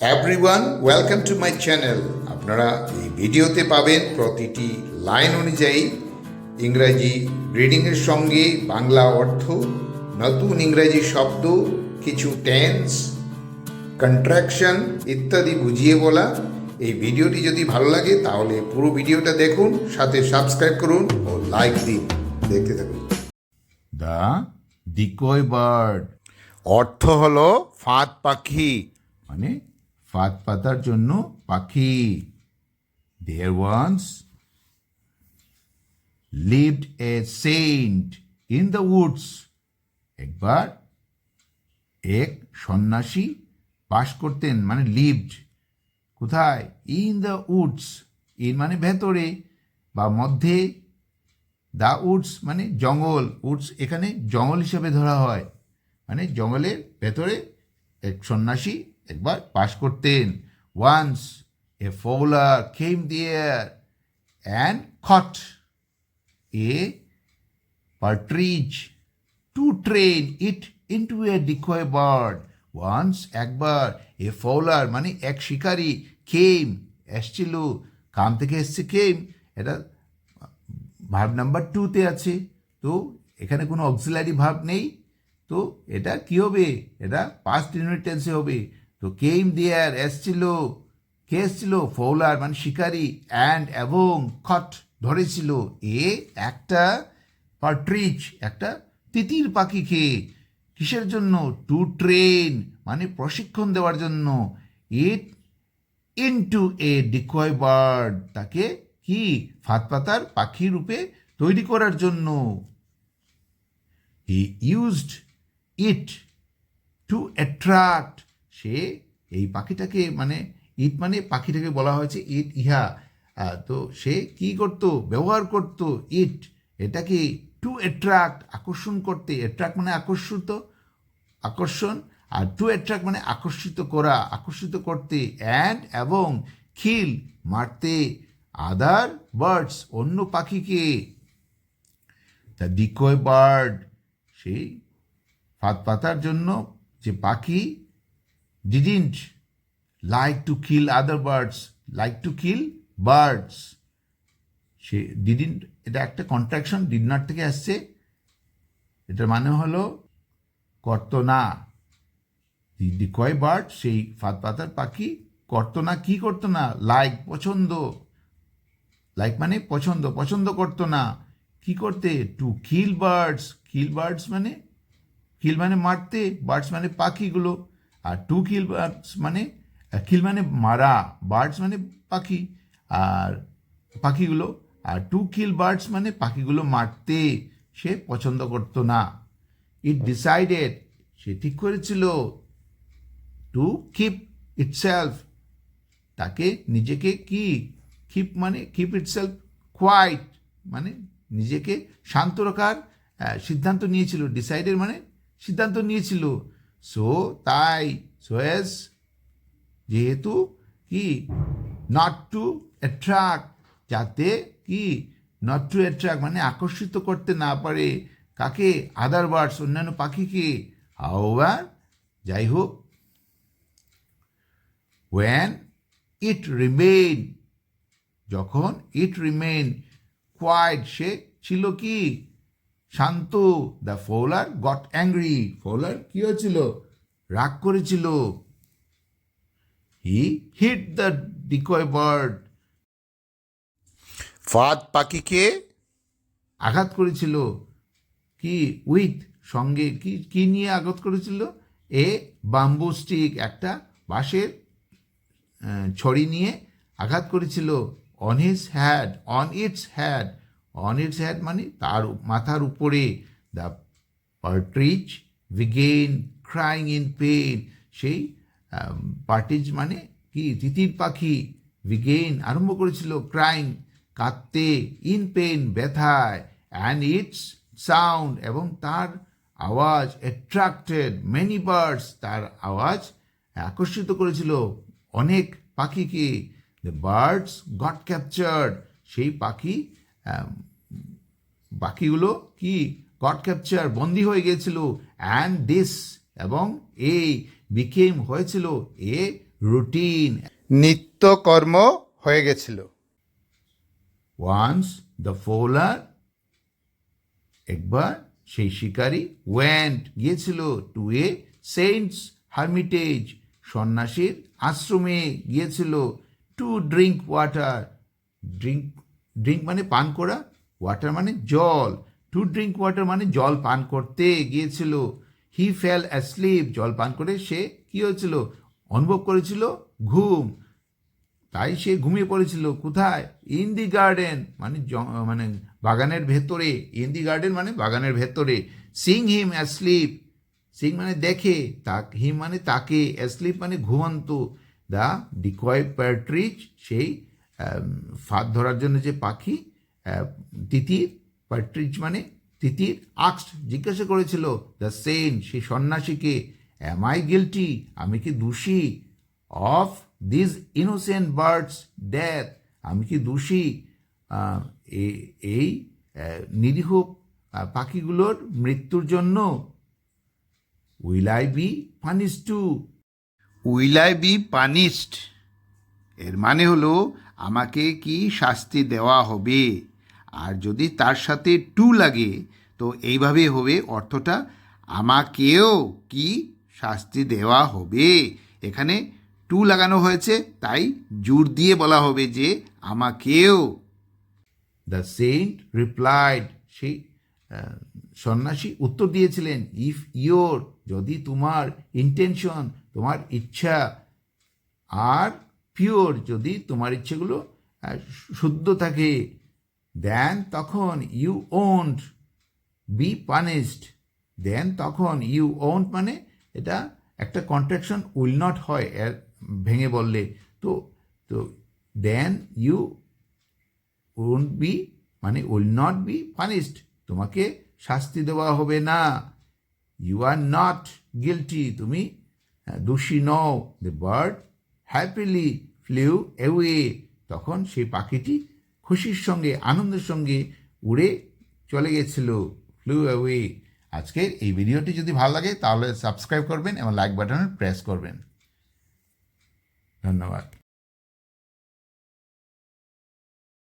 Everyone welcome to my channel আপনারা এই ভিডিওতে পাবেন প্রতিটি লাইন অনুযায়ী ইংরাজি রিডিংয়ের সঙ্গে বাংলা অর্থ নতুন ইংরাজি শব্দ কিছু টেন্স কন্ট্রাকশন ইত্যাদি বুঝিয়ে বলা। এই ভিডিওটি যদি ভালো লাগে তাহলে পুরো ভিডিওটা দেখুন সাথে সাবস্ক্রাইব করুন ও লাইক দিন। দেখতে থাকুন। The decoy bird. অর্থ হলো ফাঁদ পাখি। মানে ফাঁদ পাতার জন্য পাখি। There once lived a saint in the woods একবার এক সন্ন্যাসী বাস করতেন মানে লিভড কোথায়? ইন দ্য উডস ইন মানে ভেতরে বা মধ্যে। দ্য উডস মানে জঙ্গল। উডস এখানে জঙ্গল হিসেবে ধরা হয়। মানে জঙ্গলের ভেতরে এক সন্ন্যাসী একবার পাশ করতেন। Once a ফৌলার Khem there and caught a partridge. To train it into a decoy bird Once একবার এ ফৌলার মানে এক শিকারি কেম এসছিল। কাম থেকে এসছে কেম এটা ভার্ব নাম্বার টুতে আছে। তো এখানে কোনো অক্সিলারি ভার্ব নেই। তো এটা কি হবে? এটা পাস্ট ইউনিট টেন্সে হবে। তো কেম দেয়ার এসছিল, কে এসছিল? ফৌলার মানে শিকারি অ্যান্ড এবং খট ধরেছিল। এ একটা পার্ট্রিজ একটা তিতির পাখিকে কিসের জন্য? টু ট্রেন মানে প্রশিক্ষণ দেওয়ার জন্য। It into a decoy bird তাকে কি? ফাঁদ পাতার পাখি রূপে তৈরি করার জন্য। He used it to attract সে এই পাখিটাকে মানে ইট মানে পাখিটাকে বলা হয়েছে ইট ইহা। তো সে কি করত? ব্যবহার করত ইট। এটাকে টু অ্যাট্রাক্ট আকর্ষণ করতে। অ্যাট্রাক্ট মানে আকর্ষিত, আকর্ষণ, আর টু অ্যাট্রাক্ট মানে আকর্ষিত করা, আকর্ষিত করতে। অ্যান্ড এবং খিল মারতে। আদার বার্ডস অন্য পাখিকে। দ্য ডিকয় বার্ড সেই ফাঁদ পাতার জন্য যে পাখি didn't like to kill other birds like to kill birds সে ডিডিন্ট এটা একটা কন্ট্রাকশন ডিড নট থেকে আসছে। এটার মানে হলো করত না। ডিকয় বার্ড সেই ফাঁদ পাতার পাখি করত না, কি করতো না? লাইক পছন্দ। লাইক মানে পছন্দ পছন্দ করতো না। কি করতে? To kill birds kill birds মানে? কিল মানে মারতে বার্ডস মানে পাখিগুলো। আর টু কিল বার্ডস মানে কিল মানে মারা বার্ডস মানে পাখি, আর পাখিগুলো, আর টু কিল বার্ডস মানে পাখিগুলো মারতে সে পছন্দ করতো না। ইট ডিসাইডেড সে ঠিক করেছিল টু কিপ ইটসেলফ তাকে নিজেকে কি কিপ মানে কিপ ইটসেলফ কোয়াইট মানে নিজেকে শান্ত রাখার সিদ্ধান্ত নিয়েছিল ডিসাইডের মানে সিদ্ধান্ত নিয়েছিল। সো তাই সোয়েস যেহেতু কি নট টু অ্যাট্রাক্ট যাতে কি নট টু অ্যাট্রাক্ট মানে আকর্ষিত করতে না পারে কাকে আদার বার্ডস অন্যান্য পাখিকে হাওয়ার যাই হোক ওয়েন ইট রিমেইন যখন ইট রিমেইন কোয়াইট সে ছিল কি শান্ত the fowler got angry fowler কি হয়েছিল? রাগ করেছিল। He hit the decoy bird ফাদ পাখিকে আঘাত করেছিল। কি? উইথ সঙ্গে কি কি নিয়ে আঘাত করেছিল? এ বাম্বু স্টিক একটা বাঁশের ছড়ি নিয়ে আঘাত করেছিল। On his head on its head on its head মানে তার মাথার উপরে the partridge began crying in pain সেই পার্টিজ মানে কি, তিতির পাখি বিগেন আরম্ভ করেছিল ক্রাইং কাঁদতে ইন পেন ব্যথায় অ্যান্ড ইটস সাউন্ড এবং তার আওয়াজ অ্যাট্রাক্টেড মেনি বার্ডস তার আওয়াজ আকর্ষিত করেছিল অনেক পাখিকে দ্য বার্ডস গট ক্যাপচার্ড সেই পাখি বাকিগুলো কি? গড ক্যাপচার বন্দি হয়ে গিয়েছিল। অ্যান্ড দিস এবং এ বিকেম হয়েছিল এ রুটিন নিত্যকর্ম হয়ে গেছিল। ওয়ান্স দ্য ফোলার একবার সেই শিকারী ওয়েন্ট গিয়েছিল টু এ সেন্টস হার্মিটেজ সন্ন্যাসীর আশ্রমে গিয়েছিল to drink water drink drink মানে পান করা ওয়াটার মানে জল। টু ড্রিঙ্ক ওয়াটার মানে জল পান করতে গিয়েছিল। হি ফেল অ্যাসলিপ জল পান করে সে কি হয়েছিল? অনুভব করেছিল ঘুম। তাই সে ঘুমিয়ে পড়েছিল। কোথায়? ইন দি গার্ডেন মানে মানে বাগানের ভেতরে। ইন দি গার্ডেন মানে বাগানের ভেতরে। সিং হিম অ্যাসলিপ সিং মানে দেখে, তাক হিম মানে তাকে। অ্যাসলিপ মানে ঘুমন্ত। দ্য ডিকয় প্যাট্রিচ সেই ফাঁদ ধরার জন্য যে পাখি তিতির প্যাট্রিচ মানে তিতির আক্সড জিজ্ঞাসা করেছিল দ্য সেন সেই সন্ন্যাসীকে অ্যাম আই গিলটি আমি কি দোষী? Of this innocent birds death আমি কি দোষী? এই নিরীহ পাখিগুলোর মৃত্যুর জন্য will I be punish to will I be punished এর মানে হলো আমাকে কি শাস্তি দেওয়া হবে? আর যদি তার সাথে টু লাগে, তো এইভাবে হবে অর্থটা আমাকেও কি শাস্তি দেওয়া হবে? এখানে টু লাগানো হয়েছে, তাই জোর দিয়ে বলা হবে যে আমাকেও। দ্য সেন্ট রিপ্লাইড সেই সন্ন্যাসী উত্তর দিয়েছিলেন ইফ ইয়োর যদি তোমার ইন্টেনশন তোমার ইচ্ছা, আর পিওর যদি তোমার ইচ্ছেগুলো শুদ্ধ থাকে দেন তখন you won't be punished then তখন ইউ ওন্ট মানে এটা একটা কন্ট্রাকশন উইল নট হয় ভেঙে বললে। তো তো দেন ইউ ওন্ট বি মানে উইল নট বি পানিশড তোমাকে শাস্তি দেওয়া হবে না। ইউ আর নট গিলটি তুমি দোষী নও। The bird happily flew away তখন সেই পাখিটি খুশির সঙ্গে, আনন্দের সঙ্গে উড়ে চলে গেছিল। ফ্লু অ্যাওয়ে আজকের এই ভিডিওটি যদি ভালো লাগে, তাহলে সাবস্ক্রাইব করবেন এবং লাইক বাটনে প্রেস করবেন। ধন্যবাদ।